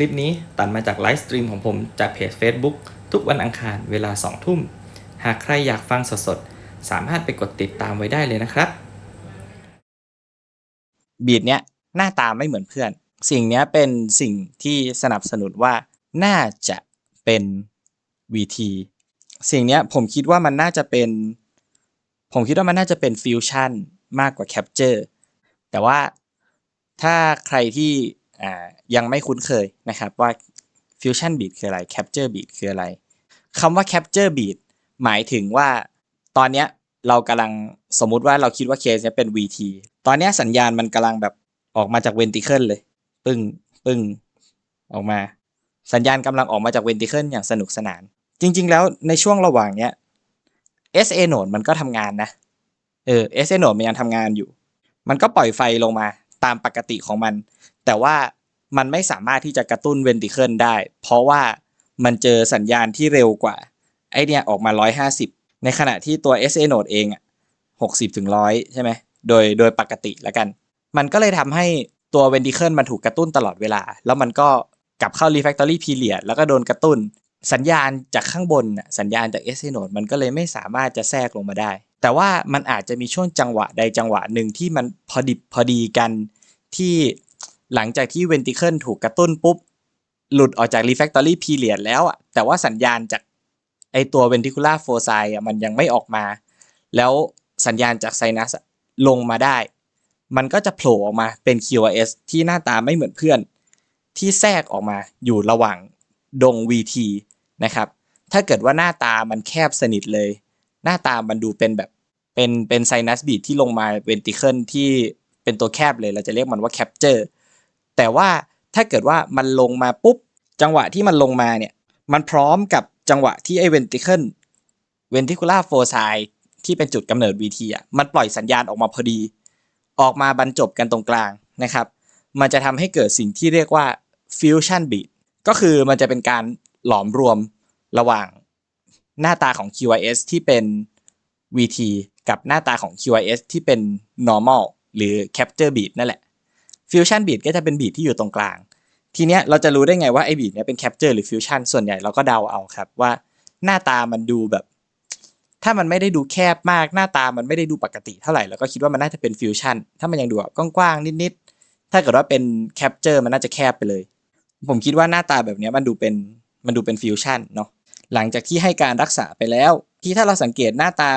ลิปนี้ตัดมาจากไลฟ์สตรีมของผมจากเพจ Facebook ทุกวันอังคารเวลา 2 ทุ่ม หากใครอยากฟังสดๆ สามารถไปกดติดตามไว้ได้เลยนะครับ บีดเนี้ยหน้าตาไม่เหมือนเพื่อน สิ่งเนี้ยเป็นสิ่งที่สนับสนุนว่าน่าจะเป็น VT สิ่งเนี้ยผมคิดว่ามันน่าจะเป็น ผมคิดว่ามันน่าจะเป็นฟิวชั่นมากกว่าแคปเจอร์แต่ว่าถ้าใครที่ ยังไม่คุ้นเคยนะครับว่าฟิวชั่นบีดคืออะไรแคปเจอร์บีดคืออะไรคำว่าแคปเจอร์บีดหมายถึงว่าตอนเนี้ยเรากำลังสมมุติว่าเราคิดว่าเคสเนี้ยเป็น VT ตอนเนี้ยสัญญาณมันกำลังแบบออกมาจากเวนติเคิลเลย ปึ้งปึ้งออกมา สัญญาณกำลังออกมาจากเวนติเคิลอย่างสนุกสนาน จริง ๆ แล้วในช่วงระหว่างเนี้ย SA node มันก็ทำงานนะเออ SA node มันยังทำงานอยู่ มันก็ปล่อยไฟลงมา ตามปกติของมัน แต่ว่ามันไม่สามารถที่จะกระตุ้นเวนติเคิลได้ เพราะว่ามันเจอสัญญาณที่เร็วกว่า ไอเนี่ยออกมา 150 ในขณะที่ตัว SA node เองอะ60ถึง100 ใช่ไหมโดยโดยปกติแล้วกัน มันก็เลยทำให้ตัวเวนติเคิลมันถูกกระตุ้นตลอดเวลา แล้วมันก็กลับเข้า refactory period แล้วก็โดนกระตุ้น สัญญาณจากข้างบนน่ะสัญญาณจาก SA node มันก็เลยไม่สามารถจะแทรกลงมาได้ แต่ว่ามันอาจจะมีช่วงจังหวะใดจังหวะหนึ่งที่มันพอดิบพอดีกัน ที่หลังจากที่เวนติเคิลถูกกระตุ้นปุ๊บ หลุดออกจาก refractory period แล้วอะแต่ว่าสัญญาณจากไอตัว ventricular foci อะมันยังไม่ออกมา แล้วสัญญาณจากไซนัสลงมาได้ มันก็จะโผล่ออกมาเป็น QRS ที่หน้าตาไม่เหมือนเพื่อน ที่แทรกออกมาอยู่ระหว่างดง VT นะครับ ถ้าเกิดว่าหน้าตามันแคบสนิทเลย หน้าตามันดูเป็นแบบเป็นเป็นไซนัสบีดที่ลงมาเวนติเคิลที่ เป็นตัวแคบเลย เราจะเรียกมันว่าแคปเจอร์แต่ว่าถ้าเกิดว่ามันลงมาปุ๊บ จังหวะที่มันลงมาเนี่ยมันพร้อมกับจังหวะที่ไอเวนติเคิลเวนติคูล่าโฟไซที่เป็นจุดกำเนิด VT อะมันปล่อยสัญญาณออกมาพอดี ออกมาบรรจบกันตรงกลางนะครับ มันจะทำให้เกิดสิ่งที่เรียกว่า fusion beat ก็คือมันจะเป็นการหลอมรวมระหว่างหน้าตาของ QIS ที่เป็น VT กับหน้าตาของ QIS ที่เป็น normal หรือ capture beat นั่นแหละ fusion beat ก็จะเป็น beat ที่อยู่ตรงกลาง ทีเนี้ยเราจะรู้ได้ไงว่าไอ้ beat เนี้ยเป็น capture หรือ fusion ส่วนใหญ่เราก็เดาเอาครับว่าหน้าตามันดูแบบ ถ้ามันไม่ได้ดูแคบมากหน้าตามันไม่ได้ดูปกติเท่าไหร่แล้วก็คิดว่ามันน่าจะเป็นฟิวชั่นถ้ามันยังดูแบบกว้างๆนิดๆถ้าเกิดว่าเป็นแคปเจอร์มันน่าจะแคบไปเลย ผมคิดว่าหน้าตาแบบเนี้ยมันดูเป็นมันดูเป็นฟิวชั่นเนาะหลังจากที่ให้การรักษาไปแล้ว ที่ถ้าเราสังเกตหน้าตา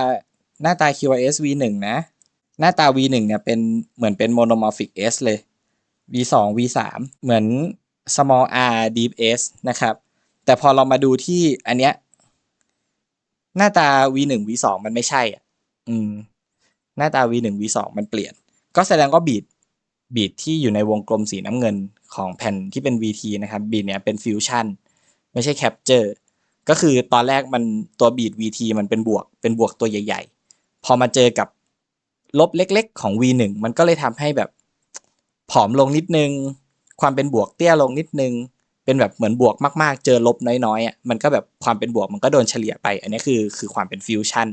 หน้าตา QRS V1 นะ หน้าตา V1 เนี่ยเป็นเหมือนเป็น monomorphic S เลย V2 V3 เหมือน small r deep S นะครับ แต่พอเรามาดูที่อันเนี้ยหน้าตา V1 V2 มันไม่ใช่อะอืม หน้าตา V1 V2 มันเปลี่ยน ก็แสดงว่าบีดบีดที่อยู่ในวงกลมสีน้ำเงินของแผ่นที่เป็น VT นะครับบีดเนี้ยเป็นฟิวชั่นไม่ใช่แคปเจอร์ก็คือตอนแรกมันตัวบีด VT มันเป็นบวกเป็นบวกตัวใหญ่ ๆ พอมาเจอกับ ลบเล็ก ๆ ของ V1 มันก็เลยทำให้แบบผอมลงนิดนึง ความเป็นบวกเตี้ยลงนิดนึง เป็นแบบเหมือนบวกมากๆ เจอลบน้อยๆอะมันก็แบบความเป็นบวกมันก็โดนเฉลี่ยไป อันนี้คือคือความเป็นฟิวชั่น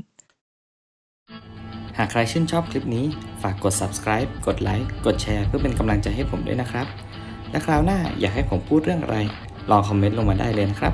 หากใครชื่นชอบคลิปนี้ ฝากกด subscribe กดไลค์กดแชร์เพื่อเป็นกำลังใจให้ผมด้วยนะครับ และคราวหน้าอยากให้ผมพูดเรื่องอะไร ลองคอมเมนต์ลงมาได้เลยนะครับ